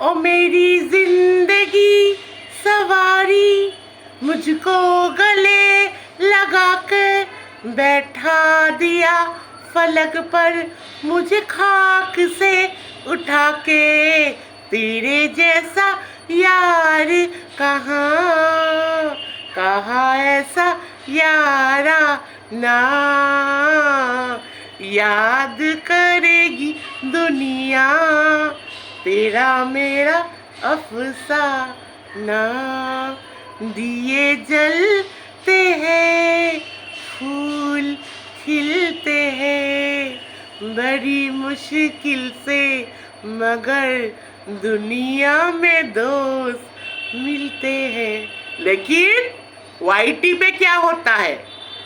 ओ मेरी ज़िंदगी सवारी मुझको गले लगा कर बैठा दिया, फलक पर मुझे खाक से उठा के तेरे जैसा यार कहाँ कहाँ ऐसा यारा ना। याद करेगी दुनिया तेरा मेरा अफसाना दिए जलते हैं, फूल खिलते हैं, बड़ी मुश्किल से मगर दुनिया में दोस्त मिलते हैं। लेकिन वाईटी पे क्या होता है?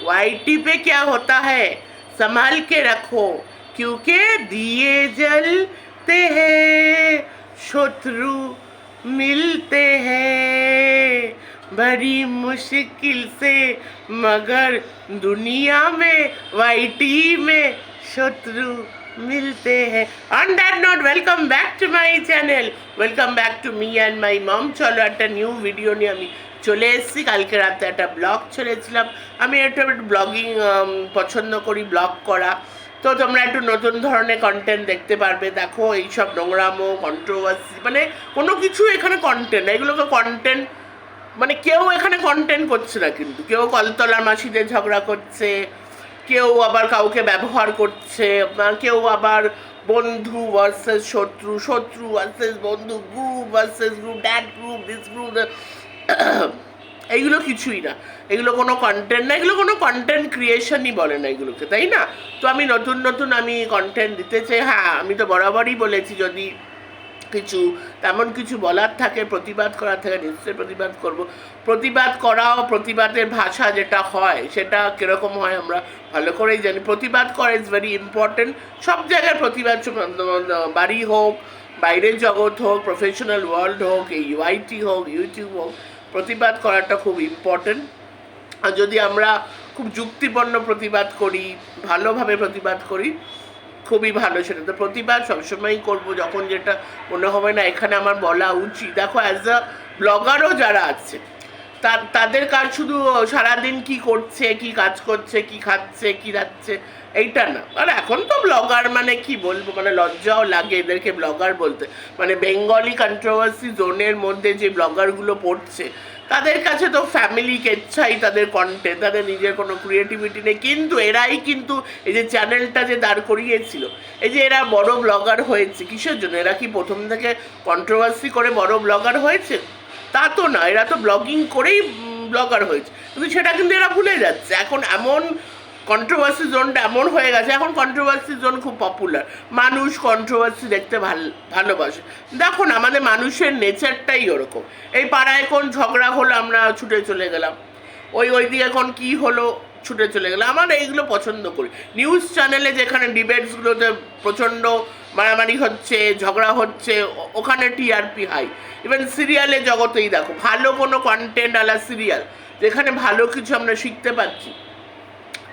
वाईटी पे क्या होता है? संभाल के रखो, क्योंकि दिए जलते हैं शत्रु मिलते हैं बड़ी मुश्किल से मगर दुनिया में वाईटी में शत्रु मिलते हैं on that note welcome back to my channel welcome back to me and my mom চলো একটা নিউ ভিডিও নিয়ে আমি চলে এসেছি কালকে রাতে একটা ব্লগ ছেড়েছিলাম আমি একটা ব্লগিং পছন্দ করি ব্লগ করা তো তোমরা একটু নতুন ধরনের কন্টেন্ট দেখতে পারবে। দেখো, এইসব নোংরামো কন্ট্রোভার্সি মানে কোনো কিছু এখানে কন্টেন্ট এগুলোকে কন্টেন্ট মানে কেউ এখানে কন্টেন্ট করছে না কিন্তু। কেউ কলতলার মাসিদের ঝগড়া করছে, কেউ আবার কাউকে ব্যবহার করছে কেউ আবার বন্ধু ভার্সেস শত্রু শত্রু ভার্সেস বন্ধু group versus group that group this group এইগুলো কিছুই না। এগুলো কোনো কন্টেন্ট না, এগুলো কোনো কন্টেন্ট ক্রিয়েশনই বলে না এগুলোকে, তাই না? তো আমি নতুন নতুন আমি কন্টেন্ট দিতে চাই। হ্যাঁ আমি তো বরাবরই বলেছি, যদি কিছু, তেমন কিছু বলার থাকে, প্রতিবাদ করার থাকে, নিশ্চয়ই প্রতিবাদ করব। প্রতিবাদ করাও, প্রতিবাদের ভাষা যেটা হয়, সেটা কীরকম হয় আমরা ভালো করেই জানি। প্রতিবাদ করা ইজ ভেরি ইম্পর্টেন্ট সব জায়গায় প্রতিবাদ বাড়ি হোক, বাইরের জগৎ হোক প্রফেশনাল ওয়ার্ল্ড হোক, এই ইউআইটি হোক ইউটিউব হোক প্রতিবাদ করাটা খুব ইম্পর্টেন্ট আর যদি আমরা খুব যুক্তিপন্ন প্রতিবাদ করি, ভালোভাবে প্রতিবাদ করি, খুবই ভালো সেটা। তো প্রতিবাদ সবসময়ই করব যখন যেটা মনে হবে না, এখানে আমার বলা উচিত। দেখো অ্যাজ আ ব্লগারও যারা আছে তাদের কাজ শুধু সারাদিন কি করছে, কি কাজ করছে, কি খাচ্ছে, কি যাচ্ছে এইটা না। আর এখন তো ব্লগার মানে কি বলব? মানে লজ্জাও লাগে এদেরকে ব্লগার বলতে। মানে বেঙ্গলি কন্ট্রোভার্সি জোনের মধ্যে যে ব্লগারগুলো পড়ছে, তাদের কাছে তো ফ্যামিলি কেচ্ছাই তাদের কন্টেন্ট তাদের নিজের কোনো ক্রিয়েটিভিটি নেই। কিন্তু এরাই কিন্তু এই যে চ্যানেলটা যে দাঁড় করিয়েছিল, এই যে এরা বড় ব্লগার হয়েছে, কিসের জন্য? এরা কি প্রথম থেকে কন্ট্রোভার্সি করে বড় ব্লগার হয়েছে? তা তো না, এরা তো ব্লগিং করেই ব্লগার হয়েছে। কিন্তু সেটা কিন্তু এরা ভুলে যাচ্ছে। এখন এমন কন্ট্রোভার্সি জোনটা এমন হয়ে গেছে, এখন কন্ট্রোভার্সি জোন খুব পপুলার মানুষ কন্ট্রোভার্সি দেখতে ভালো, ভালোবাসে। দেখুন আমাদের মানুষের নেচারটাই ওরকম। এই পাড়ায় এখন ঝগড়া হলো আমরা ছুটে চলে গেলাম। ওই ওই দিকে এখন কি হলো ছুটে চলে গেলাম। আমার এইগুলো পছন্দ করি। নিউজ চ্যানেলে যেখানে ডিবেটসগুলোতে প্রচণ্ড মারামারি হচ্ছে, ঝগড়া হচ্ছে ওখানে টিআরপি হাই ইভেন সিরিয়ালে জগতেই দেখো, ভালো কোনো কন্টেন্ট আলা সিরিয়াল যেখানে ভালো কিছু আমরা শিখতে পাচ্ছি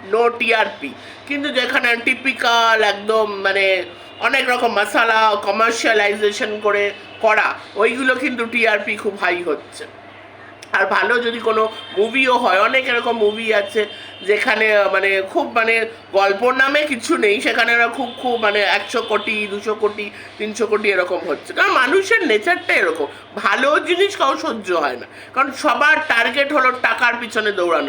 নো টিআরপি কিন্তু যেখানে টিপিক্যাল একদম মানে অনেক রকম মশালা কমার্শিয়ালাইজেশন করে করা, ওইগুলো কিন্তু টিআরপি খুব হাই হচ্ছে। আর ভালো যদি কোনো মুভিও হয়, অনেক এরকম মুভি আছে, যেখানে মানে খুব মানে গল্পর নামে কিছু নেই, সেখানে খুব খুব মানে একশো কোটি, দুশো কোটি, তিনশো কোটি এরকম হচ্ছে। কারণ মানুষের নেচারটা এরকম। ভালো জিনিস কাউ সহ্য হয় না। কারণ সবার টার্গেট হলো টাকার পিছনে দৌড়ানো।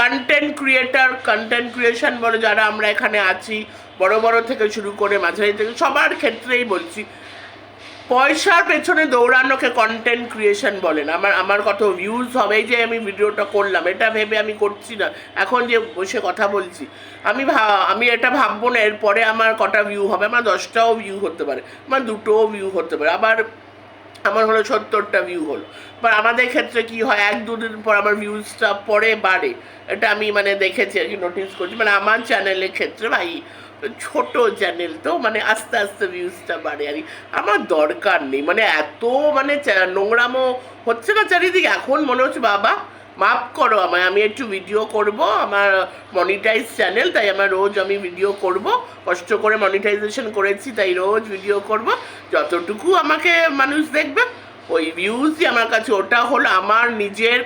কন্টেন্ট ক্রিয়েটার কন্টেন্ট ক্রিয়েশন বলে যারা আমরা এখানে আছি, বড় বড় থেকে শুরু করে মাঝারি থেকে, সবার ক্ষেত্রেই বলছি, পয়সার পেছনে দৌড়ানোকে কন্টেন্ট ক্রিয়েশন বলেন। আমার আমার কত ভিউজ হবে যে আমি ভিডিওটা করলাম, এটা ভেবে আমি করছি না। এখন যে বসে কথা বলছি, আমি আমি এটা ভাববো না, এরপরে আমার কটা ভিউ হবে, আমার দশটাও ভিউ হতে পারে, আমার দুটোও ভিউ হতে পারে, আবার আমার হলো সত্তরটা ভিউ হলো। বা আমাদের ক্ষেত্রে কি হয়, এক দুদিন পর আমার ভিউজটা পরে বাড়ে। এটা আমি মানে দেখেছি আর কি নোটিস করছি। মানে আমার চ্যানেলের ক্ষেত্রে ভাই, ছোট চ্যানেল তো মানে আস্তে আস্তে ভিউজটা বাড়ে আর। আমার দরকার নেই। মানে এত মানে নোংরামো হচ্ছে না চারিদিকে। এখন মনে হচ্ছে, বাবা, মাফ করো আমায়, আমি একটু ভিডিও করব। আমার মনিটাইজ চ্যানেল তাই আমার রোজ আমি ভিডিও করব। কষ্ট করে মনিটাইজেশন করেছি, তাই রোজ ভিডিও করব। যতটুকু আমাকে মানুষ দেখবে, ওই ভিউজই আমার কাছে, ওটা হলো আমার নিজের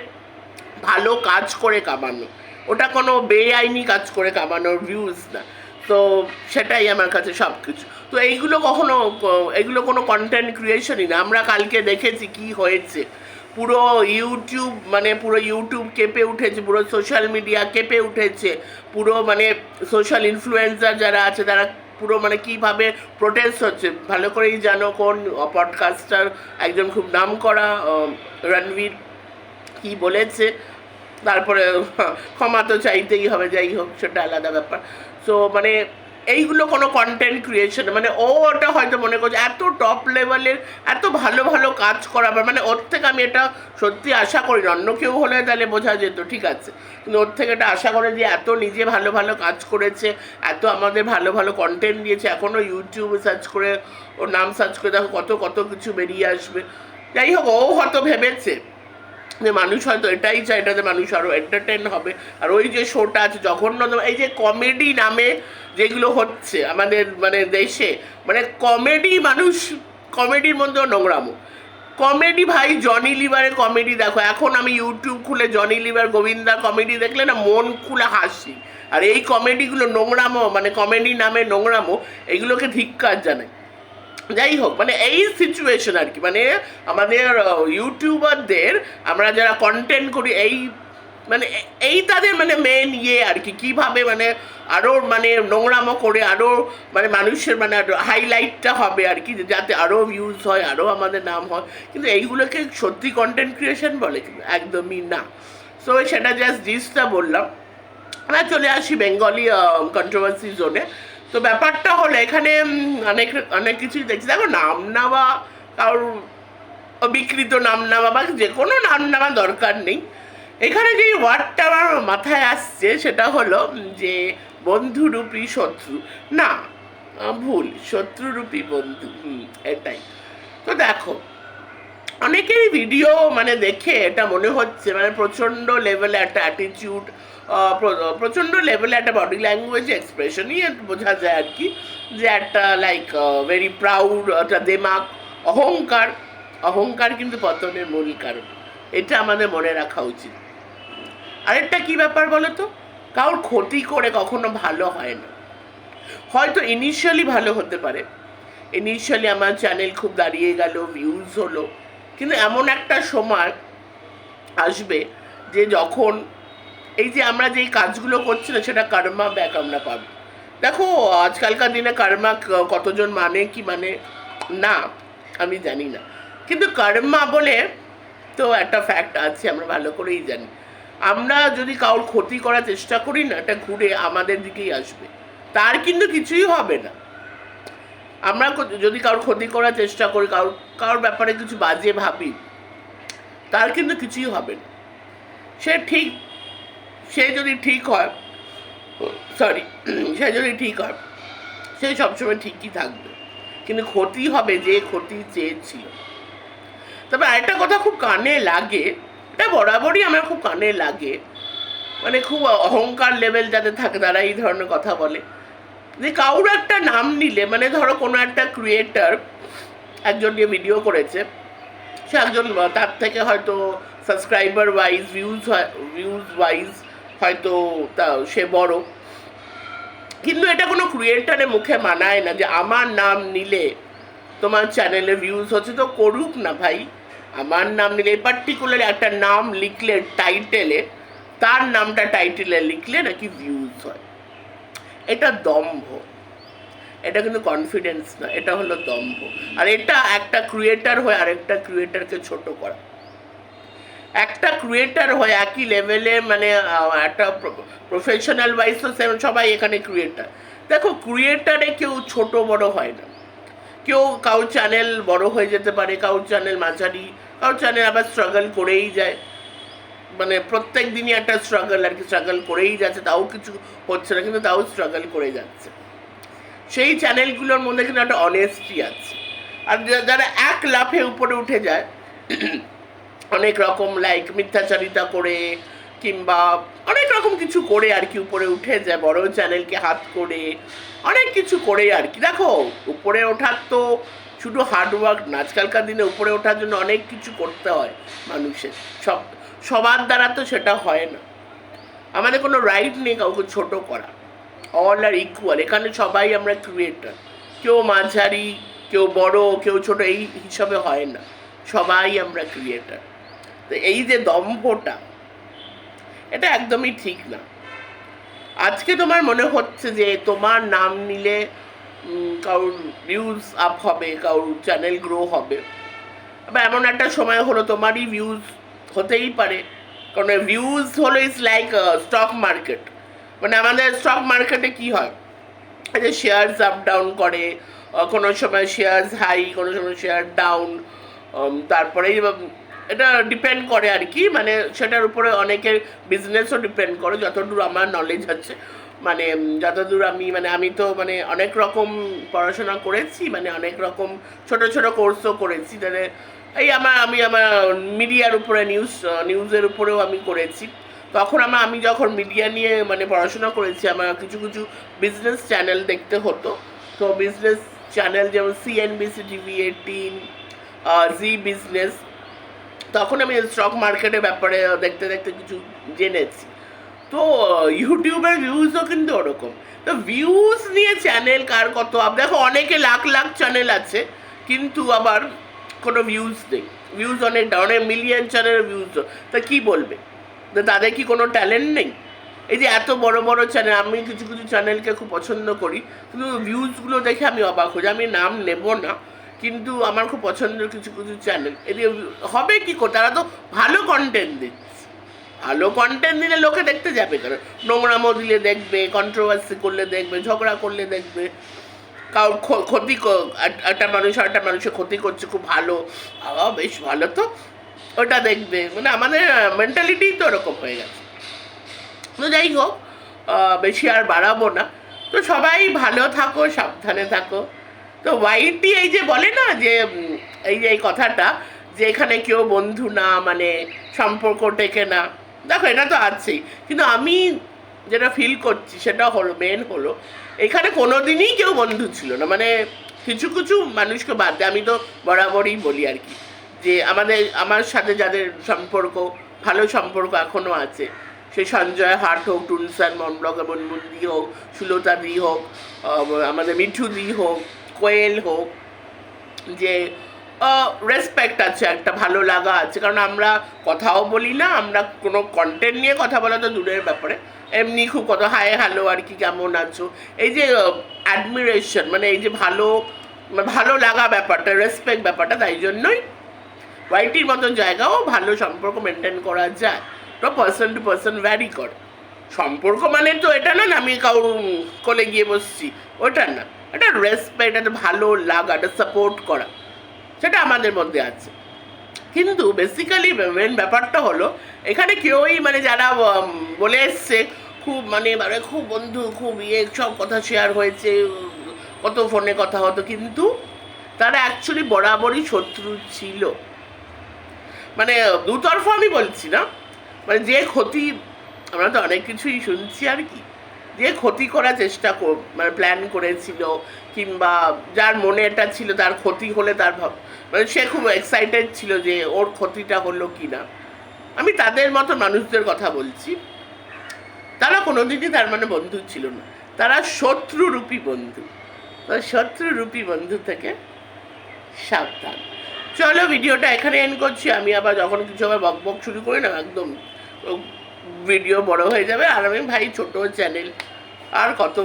ভালো কাজ করে কামানো। ওটা কোনো বেআইনি কাজ করে কামানোর ভিউজ না। তো সেটাই আমার কাছে সব কিছু তো এইগুলো কখনো এগুলো কোনো কন্টেন্ট ক্রিয়েশনই না। আমরা কালকে দেখেছি কি হয়েছে। পুরো ইউটিউব মানে পুরো ইউটিউব কেঁপে উঠেছে, পুরো সোশ্যাল মিডিয়া কেঁপে উঠেছে, পুরো মানে সোশ্যাল ইনফ্লুয়েন্সার যারা আছে, তারা পুরো মানে কীভাবে প্রোটেস্ট হচ্ছে? ভালো করেই জানো কোন পডকাস্টার একজন খুব নাম করা রণবীর কি বলেছে? তারপরে ক্ষমা তো চাইতেই হবে, যাই হোক, সেটা আলাদা ব্যাপার। সো মানে এইগুলো কোনো কন্টেন্ট ক্রিয়েশন মানে ও ওটা হয়তো মনে করছে, এত টপ লেভেলের এত ভালো ভালো কাজ করাবার মানে ওর থেকে আমি এটা সত্যি আশা করি না। অন্য কেউ হলে তাহলে বোঝা যেত, ঠিক আছে। কিন্তু ওর থেকে এটা আশা করে যে এত নিজে ভালো ভালো কাজ করেছে, এত আমাদের ভালো ভালো কন্টেন্ট দিয়েছে এখনও ইউটিউবে সার্চ করে, ওর নাম সার্চ করে দেখো কত কত কিছু বেরিয়ে আসবে। যাই হোক, ও হয়তো ভেবেছে। যে মানুষ হয়তো এটাই চায়, এটাতে মানুষ আরও এন্টারটেন হবে। আর ওই যে শোটা আছে জঘন্য এই যে কমেডি নামে যেগুলো হচ্ছে আমাদের মানে দেশে মানে কমেডি মানুষ কমেডির মধ্যেও নোংরামো। কমেডি ভাই জনি লিভারের কমেডি দেখো। এখন আমি ইউটিউব খুলে জনি লিভার গোবিন্দার কমেডি দেখলে না মন খুলে হাসি। আর এই কমেডিগুলো নোংরামো মানে কমেডি নামে নোংরামো, এগুলোকে ধিক্কার জানাই যাই হোক মানে এই সিচুয়েশন আর কি। মানে আমাদের ইউটিউবারদের আমরা যারা কন্টেন্ট করি, এই মানে এই তাদের মানে মেন ইয়ে আর কি। কীভাবে মানে আরও মানে নোংরামো করে আরও মানে মানুষের মানে হাইলাইটটা হবে আর কি যাতে আরও ভিউজ হয় আরও আমাদের নাম হয়। কিন্তু এইগুলোকে সত্যি কন্টেন্ট ক্রিয়েশন বলে কিন্তু একদমই না। সো সেটা জাস্ট জিসটা বললাম। আমরা চলে আসি বেঙ্গলি কন্ট্রোভার্সি জোনে তো ব্যাপারটা হলো এখানে অনেক অনেক কিছুই দেখছি। দেখো, নাম নেওয়া কারোর অবিকৃত নাম নেওয়া বা যে কোনো নাম নেওয়া দরকার নেই। এখানে যে ওয়ার্ডটা আমার মাথায় আসছে সেটা হলো যে বন্ধুরূপী শত্রু। না ভুল, শত্রুরূপী বন্ধু। এটাই। তো দেখো অনেকেরই ভিডিও মানে দেখে এটা মনে হচ্ছে মানে প্রচণ্ড লেভেলে একটা অ্যাটিটিউড প্রচণ্ড লেভেলে একটা বডি ল্যাঙ্গুয়েজ এক্সপ্রেশনই বোঝা যায় আর কি, যে একটা লাইক ভেরি প্রাউড একটা দেমাক, অহংকার অহংকার কিন্তু পতনের মূল কারণ। এটা আমাদের মনে রাখা উচিত। আরেকটা কি ব্যাপার বলো তো কারোর ক্ষতি করে কখনো ভালো হয় না। হয়তো ইনিশিয়ালি ভালো হতে পারে। ইনিশিয়ালি আমার চ্যানেল খুব দাঁড়িয়ে গেল ভিউজ হলো। কিন্তু এমন একটা সময় আসবে যে যখন এই যে আমরা যেই কাজগুলো করছি না, সেটা কার্মা ব্যাক আমরা পাবো। দেখো, আজকালকার দিনে কার্মা কতজন মানে কি মানে? না, আমি জানি না। কিন্তু কার্মা বলে তো একটা ফ্যাক্ট আছে, আমরা ভালো করেই জানি। আমরা যদি কারোর ক্ষতি করার চেষ্টা করি না, এটা ঘুরে আমাদের দিকেই আসবে। তার কিন্তু কিছুই হবে না। আমরা যদি কারোর ক্ষতি করার চেষ্টা করি কারোর কারোর ব্যাপারে কিছু বাজে ভাবি, তার কিন্তু কিছুই হবে না। সে ঠিক, সে যদি ঠিক হয় সরি সে যদি ঠিক হয়, সে সবসময় ঠিকই থাকবে। কিন্তু ক্ষতি হবে যে ক্ষতি চেয়েছিল তবে আরেকটা কথা খুব কানে লাগে, এটা বরাবরই আমার খুব কানে লাগে মানে খুব অহংকার লেভেল যাদের থাকে, তারা এই ধরনের কথা বলে। যে কারোর একটা নাম নিলে মানে ধরো কোনো একটা ক্রিয়েটার একজন নিয়ে ভিডিও করেছে, সে একজন তার থেকে হয়তো subscriber wise views views wise হয়তো তা, সে বড়। কিন্তু এটা কোনো ক্রিয়েটারের মুখে মানায় না যে আমার নাম নিলে তোমার চ্যানেলে ভিউজ হচ্ছে, তো করুক না ভাই। আমার নাম নিলে পার্টিকুলার একটা নাম লিখলে টাইটেলে তার নামটা টাইটেলে লিখলে নাকি ভিউজ হয়। এটা দম্ভ। এটা কিন্তু কনফিডেন্স না, এটা হলো দম্ভ। আর এটা একটা ক্রিয়েটার হয়ে আরেকটা ক্রিয়েটারকে ছোট করা। একটা ক্রিয়েটার হয় একই লেভেলে মানে একটা প্রফেশনাল ওয়াইজ তো সবাই এখানে ক্রিয়েটার দেখো ক্রিয়েটারে কেউ ছোট বড় হয় না। কেউ কারোর চ্যানেল বড় হয়ে যেতে পারে, কারোর চ্যানেল মাঝারি, কারোর চ্যানেল আবার স্ট্রাগল করেই যায়। মানে প্রত্যেক দিনই একটা স্ট্রাগল আর কি স্ট্রাগল করেই যাচ্ছে, তাও কিছু হচ্ছে না, কিন্তু তাও স্ট্রাগল করে যাচ্ছে। সেই চ্যানেলগুলোর মধ্যে কিন্তু একটা অনেস্টি আছে। আর যারা এক লাফে উপরে উঠে যায়, অনেক রকম লাইক মিথ্যাচারিতা করে, কিংবা অনেক রকম কিছু করে আর কি উপরে উঠে যায়, বড় চ্যানেলকে হাত করে, অনেক কিছু করে আর কি। দেখো, উপরে ওঠার তো শুধু হার্ডওয়ার্ক না, আজকালকার দিনে উপরে ওঠার জন্য অনেক কিছু করতে হয় মানুষের। সব সবার দ্বারা তো সেটা হয় না। আমাদের কোনো রাইট নেই কাউকে ছোট করা। অল আর ইকুয়াল এখানে সবাই আমরা ক্রিয়েটার কেউ মাঝারি, কেউ বড়, কেউ ছোট, এই হিসাবে হয় না। সবাই আমরা ক্রিয়েটার তো এই যে দম্ভটা, এটা একদমই ঠিক না। আজকে তোমার মনে হচ্ছে যে তোমার নাম নিলে কারোর ভিউজ আপ হবে, কারোর চ্যানেল গ্রো হবে। বা এমন একটা সময় হলো তোমারই ভিউজ হতেই পারে। কারণ ভিউজ হলো ইজ লাইক স্টক মার্কেট মানে আমাদের স্টক মার্কেটে কি হয়? যে শেয়ারস আপ ডাউন করে কোনো সময় শেয়ারস হাই কোনো সময় শেয়ার ডাউন তারপরে এটা ডিপেন্ড করে আর কি। মানে সেটার উপরে অনেকের বিজনেসও ডিপেন্ড করে, যতদূর আমার নলেজ আছে। মানে যতদূর আমি মানে আমি তো মানে অনেক রকম পড়াশোনা করেছি মানে অনেক রকম ছোট ছোট কোর্সও করেছি। মানে এই আমার, আমি আমার মিডিয়ার উপরে নিউজ নিউজের উপরেও আমি করেছি। তখন আমার আমি যখন মিডিয়া নিয়ে মানে পড়াশোনা করেছি আমার কিছু কিছু বিজনেস চ্যানেল দেখতে হতো। তো বিজনেস চ্যানেল যেমন CNBC TV eighteen Zee Business তখন আমি স্টক মার্কেটের ব্যাপারে দেখতে দেখতে কিছু জেনেছি। তো ইউটিউবের ভিউজও কিন্তু ওরকম। তো ভিউজ নিয়ে চ্যানেল কার কত? দেখো, অনেকে লাখ লাখ চ্যানেল আছে, কিন্তু আবার কোনো ভিউজ নেই। ভিউজ অনেক অনেক মিলিয়ন চ্যানেলের ভিউজ তা কী বলবে? তাদের কি কোনো ট্যালেন্ট নেই? এই যে এত বড় বড় চ্যানেল আমি কিছু কিছু চ্যানেলকে খুব পছন্দ করি। কিন্তু ভিউজগুলো দেখে আমি অবাক হই আমি নাম নেব না, কিন্তু আমার খুব পছন্দের কিছু কিছু চ্যানেল এদিকে হবে কি করে? তারা তো ভালো কন্টেন্ট দিচ্ছে। ভালো কন্টেন্ট দিলে লোকে দেখতে যাবে। কেন নোংরামো দিলে দেখবে কন্ট্রোভার্সি করলে দেখবে, ঝগড়া করলে দেখবে। ক্ষ- ক্ষতি একটা মানুষ একটা মানুষের ক্ষতি করছে খুব ভালো। আহ, বেশ ভালো তো। ওটা দেখবে। মানে আমাদের মেন্টালিটি তো ওরকম হয়ে গেছে। তো যাই হোক বেশি আর বাড়াবো না। তো সবাই ভালো থাকো সাবধানে থাকো। তো ওয়াইটি এই যে বলে না যে এই যে এই কথাটা যে এখানে কেউ বন্ধু না মানে সম্পর্ক টেকে না। দেখো এটা তো আছেই। কিন্তু আমি যেটা ফিল করছি, সেটা হলো মেন হলো। এখানে কোনো দিনই কেউ বন্ধু ছিল না। মানে কিছু কিছু মানুষকে বাদ দেয় আমি তো বরাবরই বলি আর কি। যে আমাদের, আমার সাথে যাদের সম্পর্ক, ভালো সম্পর্ক এখনও আছে, সে সঞ্জয় হাট হোক, টুনসান মনব্লক এবং মুন্দি হোক, সুলতা দি হোক আমাদের মিঠু দি হোক, কোয়েল হোক, যে রেসপেক্ট আছে, একটা ভালো লাগা আছে। কারণ আমরা কথাও বলি না, আমরা কোনো কন্টেন্ট নিয়ে কথা বলা তো দূরের ব্যাপারে। এমনি খুব কত হাই হ্যালো আর কি, কেমন আছো? এই যে অ্যাডমিরেশন মানে এই যে ভালো ভালো লাগা ব্যাপারটা রেসপেক্ট ব্যাপারটা, তাই জন্যই ওয়াইটির মতন জায়গাও ভালো সম্পর্ক মেনটেন করা যায়। তো পার্সন টু পার্সন ভ্যারি করে। সম্পর্ক মানে তো এটা না আমি কারোর কোলে গিয়ে বসছি, ওটা না। এটা রেসপেক্ট একটা ভালো লাগা একটা সাপোর্ট করা। সেটা আমাদের মধ্যে আছে। কিন্তু বেসিক্যালি মেন ব্যাপারটা হলো, এখানে কেউই মানে যারা বলে এসছে, খুব মানে মানে খুব বন্ধু, খুব ইয়ে সব কথা শেয়ার হয়েছে, কত ফোনে কথা হতো, কিন্তু তারা অ্যাকচুয়ালি বরাবরই শত্রু ছিল। মানে দুতরফা আমি বলছি না মানে যে ক্ষতি, আমরা তো অনেক কিছুই শুনছি আর কি, যে ক্ষতি করার চেষ্টা মানে প্ল্যান করেছিল কিংবা যার মনে এটা ছিল, তার ক্ষতি হলে তার ভাব মানে সে খুব এক্সাইটেড ছিল যে ওর ক্ষতিটা হলো কি না আমি তাদের মতো মানুষদের কথা বলছি। তারা কোনোদিনই তার মানে বন্ধু ছিল না। তারা শত্রুরূপী বন্ধু। শত্রুরূপী বন্ধু থেকে সাবধান। চলো ভিডিওটা এখানে এন্ড করছি। আমি আবার যখন কিছু আবার বক বক শুরু করি না, একদম ভিডিও বড় হয়ে যাবে। আর আমি ভাই ছোট চ্যানেল আর কত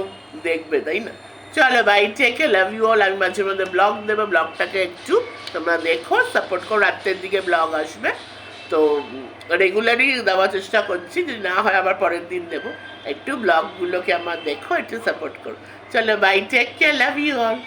দেখবে, তাই না? চলো বাই টেকে লাভ ইউ অল আমি মাঝে মধ্যে ব্লগ দেবো ব্লগটাকে একটু তোমরা দেখো সাপোর্ট করো রাত্রের দিকে ব্লগ আসবে। তো রেগুলারই দেওয়ার চেষ্টা করছি, যদি না হয় আবার পরের দিন দেবো। একটু ব্লগগুলোকে আমার দেখো, একটু সাপোর্ট করো। চলো bye take care love you all